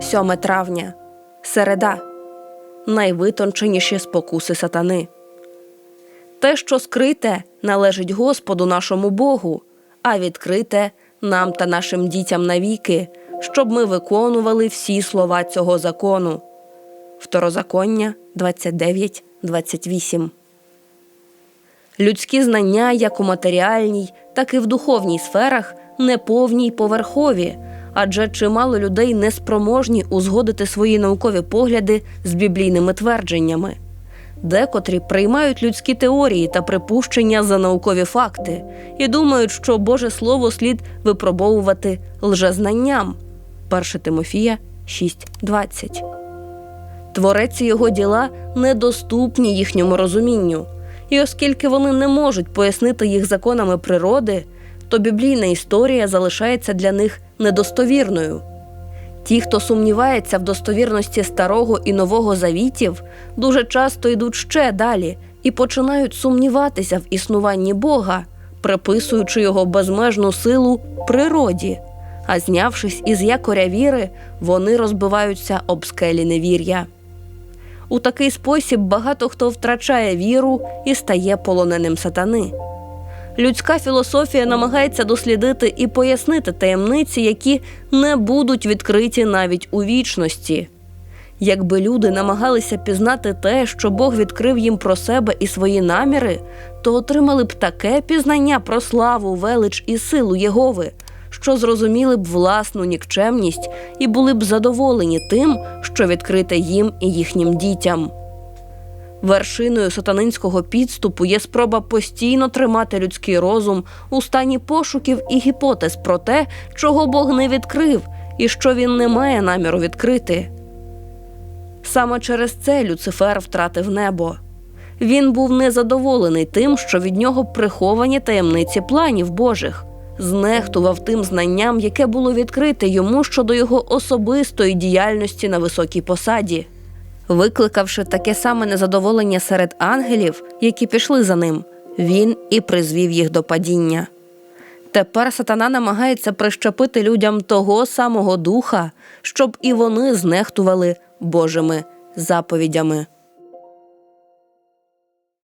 7 травня, середа, найвитонченіші спокуси сатани. Те, що скрите, належить Господу нашому Богу, а відкрите нам та нашим дітям навіки, щоб ми виконували всі слова цього закону. Второзаконня 29, 28. Людські знання як у матеріальній, так і в духовній сферах неповні й поверхові, адже чимало людей неспроможні узгодити свої наукові погляди з біблійними твердженнями. Декотрі приймають людські теорії та припущення за наукові факти і думають, що Боже Слово слід випробовувати лжезнанням. 1 Тимофія 6.20 Творець і його діла недоступні їхньому розумінню, і оскільки вони не можуть пояснити їх законами природи, то біблійна історія залишається для них недостовірною. Ті, хто сумнівається в достовірності старого і нового завітів, дуже часто йдуть ще далі і починають сумніватися в існуванні Бога, приписуючи його безмежну силу природі. А знявшись із якоря віри, вони розбиваються об скелі невір'я. У такий спосіб багато хто втрачає віру і стає полоненим сатани. Людська філософія намагається дослідити і пояснити таємниці, які не будуть відкриті навіть у вічності. Якби люди намагалися пізнати те, що Бог відкрив їм про себе і свої наміри, то отримали б таке пізнання про славу, велич і силу Єгови, що зрозуміли б власну нікчемність і були б задоволені тим, що відкрите їм і їхнім дітям. Вершиною сатанинського підступу є спроба постійно тримати людський розум у стані пошуків і гіпотез про те, чого Бог не відкрив і що він не має наміру відкрити. Саме через це Люцифер втратив небо. Він був незадоволений тим, що від нього приховані таємниці планів Божих, знехтував тим знанням, яке було відкрите йому щодо його особистої діяльності на високій посаді викликавши таке саме незадоволення серед ангелів, які пішли за ним, він і призвів їх до падіння. Тепер сатана намагається прищепити людям того самого духа, щоб і вони знехтували Божими заповідями.